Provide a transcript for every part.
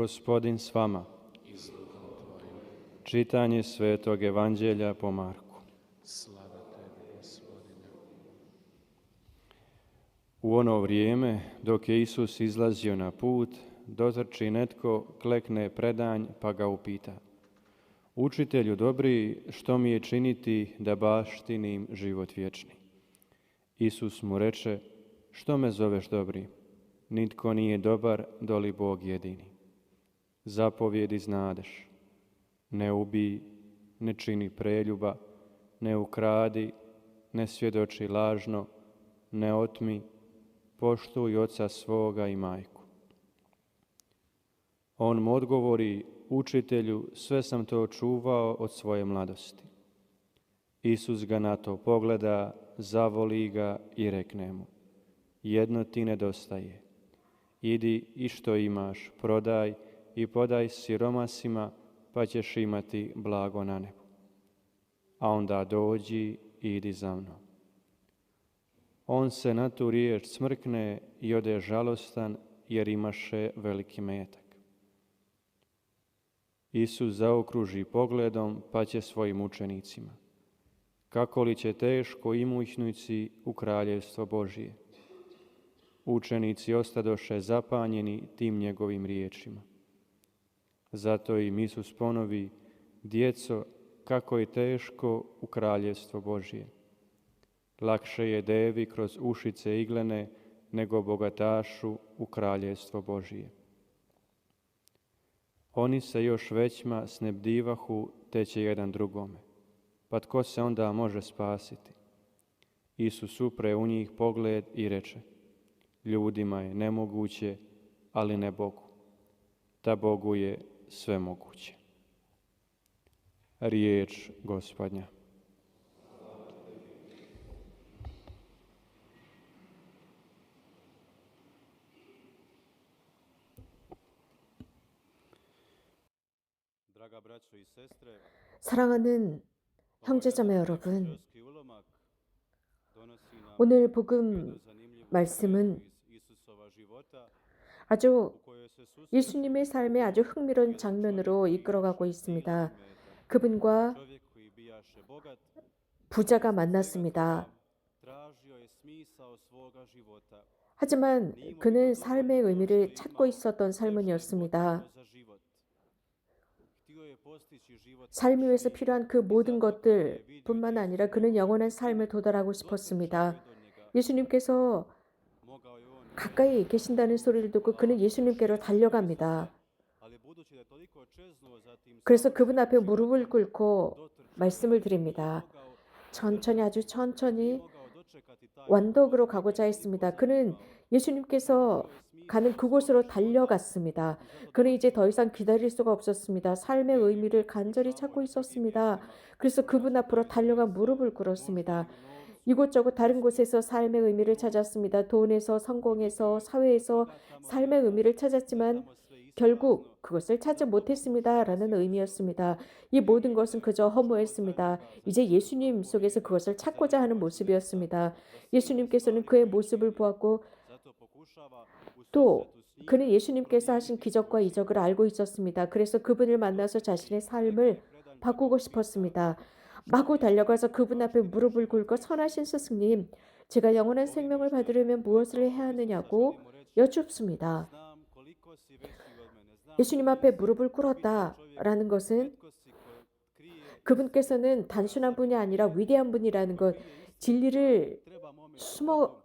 Gospodin s vama. Čitanje Svetog Evanđelja po Marku. U ono vrijeme, dok je Isus izlazio na put, dotrči netko, klekne predanj, pa ga upita. Učitelju dobri, što mi je činiti da baštinim život vječni? Isus mu reče, što me zoveš dobri? Nitko nije dobar, doli Bog jedini. Zapovjedi znadeš. Ne ubij, ne čini preljuba, ne ukradi, ne svjedoči lažno, ne otmi, poštuj oca svoga i majku. On mu odgovori, učitelju, sve sam to čuvao od svoje mladosti. Isus ga na to pogleda, zavoli ga i rekne mu, jedno ti nedostaje. Idi i što imaš, prodaj i podaj siromasima, pa ćeš imati blago na nebu. A onda dođi i idi za mnom. On se na tu riječ smrkne i ode žalostan jer imaše veliki metak. Isus zaokruži pogledom pa će svojim učenicima. Kako li će teško imućnici u kraljevstvo Božije? Učenici ostadoše zapanjeni tim njegovim riječima. Zato im Isus ponovi, djeco, kako je teško u kraljevstvo Božije. Lakše je devi kroz ušice iglene nego bogatašu u kraljevstvo Božije. Oni se još većma snebdivahu teće jedan drugome. Pa tko se onda može spasiti? Isus upre u njih pogled i reče, ljudima je nemoguće, ali ne Bogu. Ta Bogu je moguće. Riječ gospodnja. 사랑하는 형제자매 여러분, 오늘 복음 말씀은 아주 예수님의 삶의 아주 흥미로운 장면으로 이끌어가고 있습니다. 그분과 부자가 만났습니다. 하지만 그는 삶의 의미를 찾고 있었던 삶은이었습니다. 삶을 위해서 필요한 그 모든 것들 뿐만 아니라 그는 영원한 삶을 도달하고 싶었습니다. 예수님께서 가까이 계신다는 소리를 듣고 그는 예수님께로 달려갑니다. 그래서 그분 앞에 무릎을 꿇고 말씀을 드립니다. 천천히 아주 천천히 완덕으로 가고자 했습니다. 그는 예수님께서 가는 그곳으로 달려갔습니다. 그는 이제 더 이상 기다릴 수가 없었습니다. 삶의 의미를 간절히 찾고 있었습니다. 그래서 그분 앞으로 달려가 무릎을 꿇었습니다. 이곳저곳 다른 곳에서 삶의 의미를 찾았습니다. 돈에서 성공에서 사회에서 삶의 의미를 찾았지만 결국 그것을 찾지 못했습니다. 라는 의미였습니다. 이 모든 것은 그저 허무했습니다. 이제 예수님 속에서 그것을 찾고자 하는 모습이었습니다. 예수님께서는 그의 모습을 보았고 또 그는 예수님께서 하신 기적과 이적을 알고 있었습니다. 그래서 그분을 만나서 자신의 삶을 바꾸고 싶었습니다. 마구 달려가서 그분 앞에 무릎을 꿇고 선하신 스승님, 제가 영원한 생명을 받으려면 무엇을 해야 하느냐고 여쭙습니다. 예수님 앞에 무릎을 꿇었다라는 것은 그분께서는 단순한 분이 아니라 위대한 분이라는 것, 진리를 숨어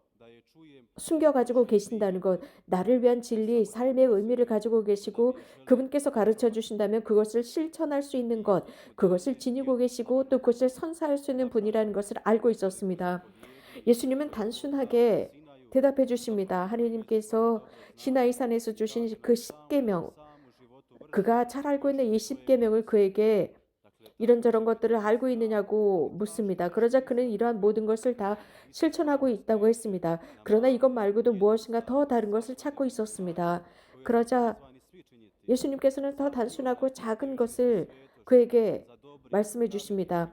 숨겨 가지고 계신다는 것, 나를 위한 진리, 삶의 의미를 가지고 계시고 그분께서 가르쳐 주신다면 그것을 실천할 수 있는 것, 그것을 지니고 계시고 또 그것을 선사할 수 있는 분이라는 것을 알고 있었습니다. 예수님은 단순하게 대답해 주십니다. 하느님께서 시나이 산에서 주신 그 십계명, 그가 잘 알고 있는 이 십계명을 그에게 이런저런 것들을 알고 있느냐고 묻습니다. 그러자 그는 이러한 모든 것을 다 실천하고 있다고 했습니다. 그러나 이것 말고도 무엇인가 더 다른 것을 찾고 있었습니다. 그러자 예수님께서는 더 단순하고 작은 것을 그에게 말씀해 주십니다.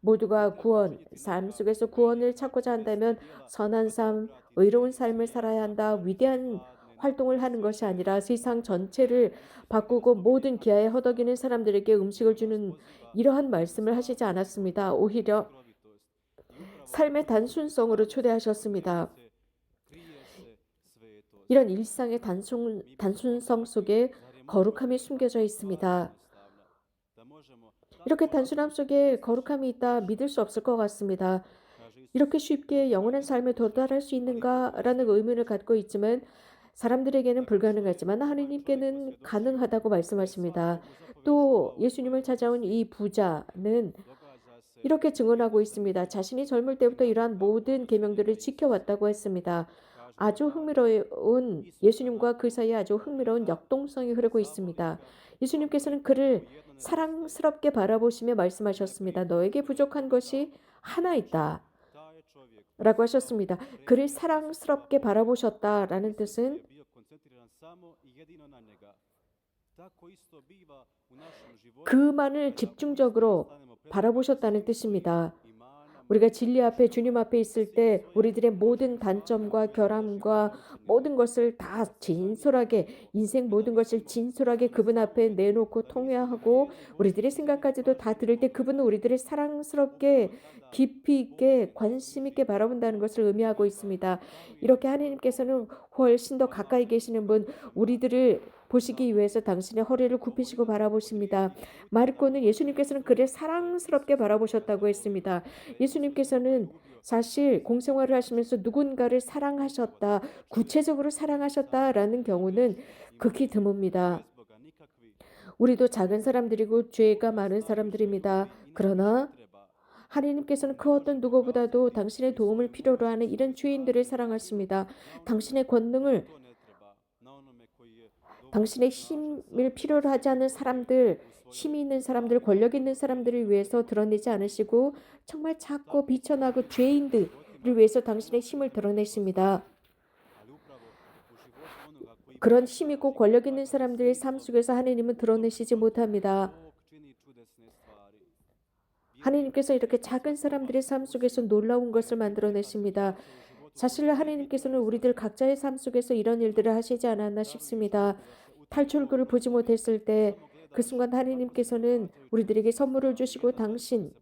모두가 구원, 삶 속에서 구원을 찾고자 한다면 선한 삶, 의로운 삶을 살아야 한다. 위대한 활동을 하는 것이 아니라 세상 전체를 바꾸고 모든 기아에 허덕이는 사람들에게 음식을 주는 이러한 말씀을 하시지 않았습니다. 오히려 삶의 단순성으로 초대하셨습니다. 이런 일상의 단순, 단순성 속에 거룩함이 숨겨져 있습니다. 이렇게 단순함 속에 거룩함이 있다 믿을 수 없을 것 같습니다. 이렇게 쉽게 영원한 삶에 도달할 수 있는가라는 의문을 갖고 있지만 사람들에게는 불가능하지만 하느님께는 가능하다고 말씀하십니다. 또 예수님을 찾아온 이 부자는 이렇게 증언하고 있습니다. 자신이 젊을 때부터 이러한 모든 계명들을 지켜왔다고 했습니다. 아주 흥미로운 예수님과 그 사이에 아주 흥미로운 역동성이 흐르고 있습니다. 예수님께서는 그를 사랑스럽게 바라보시며 말씀하셨습니다. 너에게 부족한 것이 하나 있다. 라고 하셨습니다. 그를 사랑스럽게 바라보셨다 라는 뜻은 그만을 집중적으로 바라보셨다는 뜻입니다. 우리가 진리 앞에 주님 앞에 있을 때 우리들의 모든 단점과 결함과 모든 것을 다 진솔하게 인생 모든 것을 진솔하게 그분 앞에 내놓고 통회하고 우리들의 생각까지도 다 들을 때 그분은 우리들을 사랑스럽게 깊이 있게 관심 있게 바라본다는 것을 의미하고 있습니다. 이렇게 하나님께서는 훨씬 더 가까이 계시는 분 우리들을 보시기 위해서 당신의 허리를 굽히시고 바라보십니다. 마르코는 예수님께서는 그를 사랑스럽게 바라보셨다고 했습니다. 예수님께서는 사실 공생활을 하시면서 누군가를 사랑하셨다, 구체적으로 사랑하셨다라는 경우는 극히 드뭅니다. 우리도 작은 사람들이고 죄가 많은 사람들입니다. 그러나 하나님께서는 그 어떤 누구보다도 당신의 도움을 필요로 하는 이런 죄인들을 사랑하십니다. 당신의 권능을 당신의 힘을 필요로 하지 않는 사람들, 힘이 있는 사람들, 권력 있는 사람들을 위해서 드러내지 않으시고 정말 작고 비천하고 죄인들을 위해서 당신의 힘을 드러내십니다. 그런 힘 있고 권력 있는 사람들의 삶 속에서 하나님은 드러내시지 못합니다. 하나님께서 이렇게 작은 사람들의 삶 속에서 놀라운 것을 만들어내십니다. 사실 하나님께서는 우리들 각자의 삶 속에서 이런 일들을 하시지 않았나 싶습니다. 탈출구를 보지 못했을 때 그 순간 하나님께서는 우리들에게 선물을 주시고 당신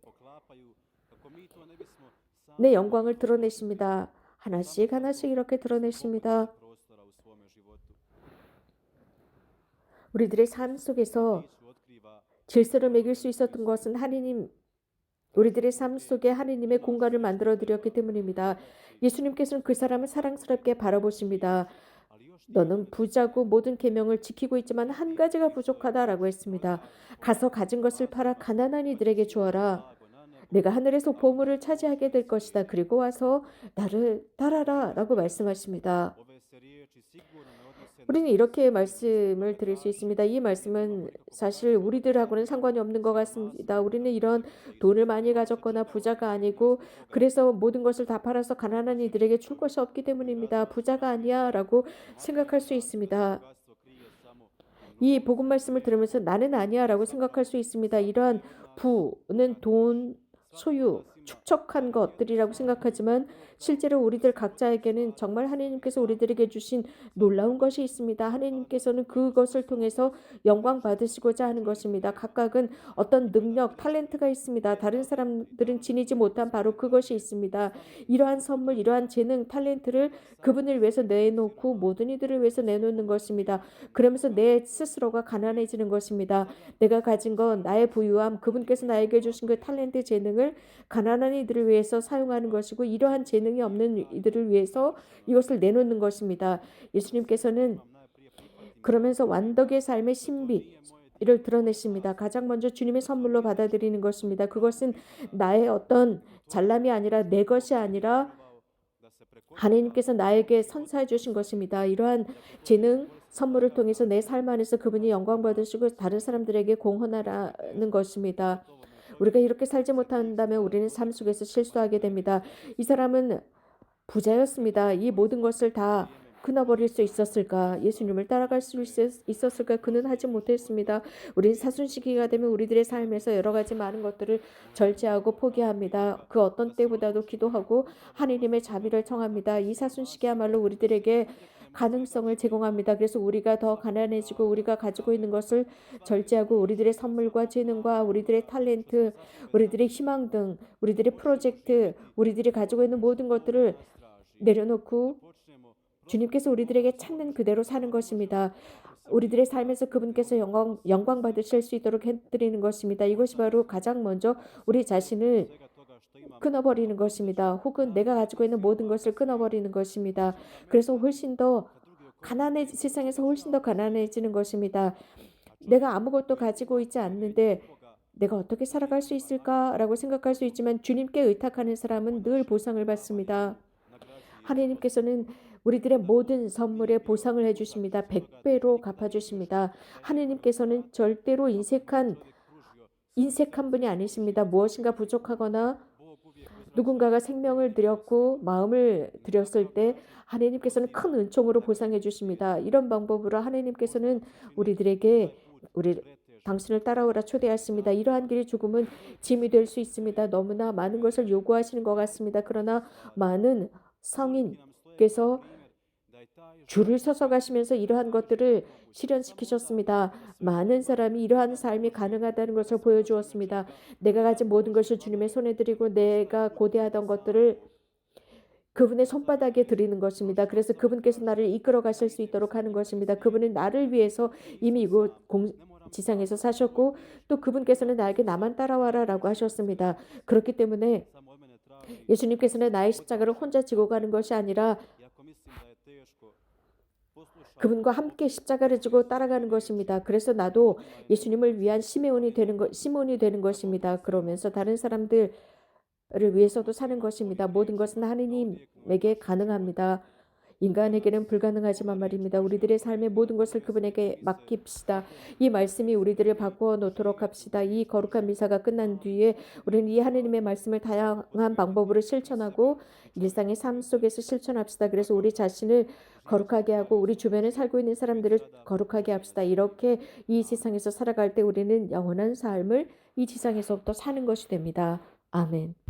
내 영광을 드러내십니다. 하나씩 하나씩 이렇게 드러내십니다. 우리들의 삶 속에서 질서를 매길 수 있었던 것은 하나님 우리들의 삶 속에 하느님의 공간을 만들어 드렸기 때문입니다. 예수님께서는 그 사람을 사랑스럽게 바라보십니다. 너는 부자고 모든 계명을 지키고 있지만 한 가지가 부족하다라고 했습니다. 가서 가진 것을 팔아 가난한 이들에게 주어라. 내가 하늘에서 보물을 차지하게 될 것이다. 그리고 와서 나를 따라라라고 말씀하십니다. 우리는 이렇게 말씀을 드릴 수 있습니다. 이 말씀은 사실 우리들하고는 상관이 없는 것 같습니다. 우리는 이런 돈을 많이 가졌거나 부자가 아니고 그래서 모든 것을 다 팔아서 가난한 이들에게 줄 것이 없기 때문입니다. 부자가 아니야라고 생각할 수 있습니다. 이 복음 말씀을 들으면서 나는 아니야라고 생각할 수 있습니다. 이러한 부는 돈, 소유, 축적한 것들이라고 생각하지만 실제로 우리들 각자에게는 정말 하나님께서 우리들에게 주신 놀라운 것이 있습니다. 하나님께서는 그것을 통해서 영광 받으시고자 하는 것입니다. 각각은 어떤 능력, 탤런트가 있습니다. 다른 사람들은 지니지 못한 바로 그것이 있습니다. 이러한 선물, 이러한 재능, 탤런트를 그분을 위해서 내놓고 모든 이들을 위해서 내놓는 것입니다. 그러면서 내 스스로가 가난해지는 것입니다. 내가 가진 건 나의 부유함, 그분께서 나에게 주신 그 탤런트 재능을 가난 한 이들을 위해서 사용하는 것이고 이러한 재능이 없는 이들을 위해서 이것을 내놓는 것입니다. 예수님께서는 그러면서 완덕의 삶의 신비를 드러내십니다. 가장 먼저 주님의 선물로 받아들이는 것입니다. 그것은 나의 어떤 잘남이 아니라 내 것이 아니라 하나님께서 나에게 선사해 주신 것입니다. 이러한 재능, 선물을 통해서 내 삶 안에서 그분이 영광 받으시고 다른 사람들에게 공헌하라는 것입니다. 우리가 이렇게 살지 못한다면 우리는 삶 속에서 실수하게 됩니다. 이 사람은 부자였습니다. 이 모든 것을 다 끊어버릴 수 있었을까? 예수님을 따라갈 수 있었을까? 그는 하지 못했습니다. 우리는 사순 시기가 되면 우리들의 삶에서 여러 가지 많은 것들을 절제하고 포기합니다. 그 어떤 때보다도 기도하고 하느님의 자비를 청합니다. 이 사순 시기야말로 우리들에게 가능성을 제공합니다. 그래서 우리가 더 가난해지고 우리가 가지고 있는 것을 절제하고 우리들의 선물과 재능과 우리들의 탤런트, 우리들의 희망 등 우리들의 프로젝트, 우리들이 가지고 있는 모든 것들을 내려놓고 주님께서 우리들에게 찾는 그대로 사는 것입니다. 우리들의 삶에서 그분께서 영광, 영광 받으실 수 있도록 해드리는 것입니다. 이것이 바로 가장 먼저 우리 자신을 끊어버리는 것입니다. 혹은 내가 가지고 있는 모든 것을 끊어버리는 것입니다. 그래서 훨씬 더 가난해 세상에서 훨씬 더 가난해지는 것입니다. 내가 아무것도 가지고 있지 않는데 내가 어떻게 살아갈 수 있을까라고 생각할 수 있지만 주님께 의탁하는 사람은 늘 보상을 받습니다. 하나님께서는 우리들의 모든 선물에 보상을 해주십니다. 100배로 갚아주십니다. 하나님께서는 절대로 인색한 인색한 분이 아니십니다. 무엇인가 부족하거나 누군가가 생명을 드렸고 마음을 드렸을 때 하나님께서는 큰 은총으로 보상해 주십니다. 이런 방법으로 하나님께서는 우리들에게 우리 당신을 따라오라 초대하십니다. 이러한 길이 조금은 짐이 될 수 있습니다. 너무나 많은 것을 요구하시는 것 같습니다. 그러나 많은 성인께서 줄을 서서 가시면서 이러한 것들을 실현시키셨습니다. 많은 사람이 이러한 삶이 가능하다는 것을 보여주었습니다. 내가 가진 모든 것을 주님의 손에 드리고 내가 고대하던 것들을 그분의 손바닥에 드리는 것입니다. 그래서 그분께서 나를 이끌어 가실 수 있도록 하는 것입니다. 그분은 나를 위해서 이미 이곳 공, 지상에서 사셨고 또 그분께서는 나에게 나만 따라와라라고 하셨습니다. 그렇기 때문에 예수님께서는 나의 십자가를 혼자 지고 가는 것이 아니라 그분과 함께 십자가를 지고 따라가는 것입니다. 그래서 나도 예수님을 위한 시메온이 되는 것, 시몬이 되는 것입니다. 그러면서 다른 사람들을 위해서도 사는 것입니다. 모든 것은 하느님에게 가능합니다. 인간에게는 불가능하지만 말입니다. 우리들의 삶의 모든 것을 그분에게 맡깁시다. 이 말씀이 우리들을 바꾸어 놓도록 합시다. 이 거룩한 미사가 끝난 뒤에 우리는 이 하느님의 말씀을 다양한 방법으로 실천하고 일상의 삶 속에서 실천합시다. 그래서 우리 자신을 거룩하게 하고 우리 주변에 살고 있는 사람들을 거룩하게 합시다. 이렇게 이 세상에서 살아갈 때 우리는 영원한 삶을 이 지상에서부터 사는 것이 됩니다. 아멘.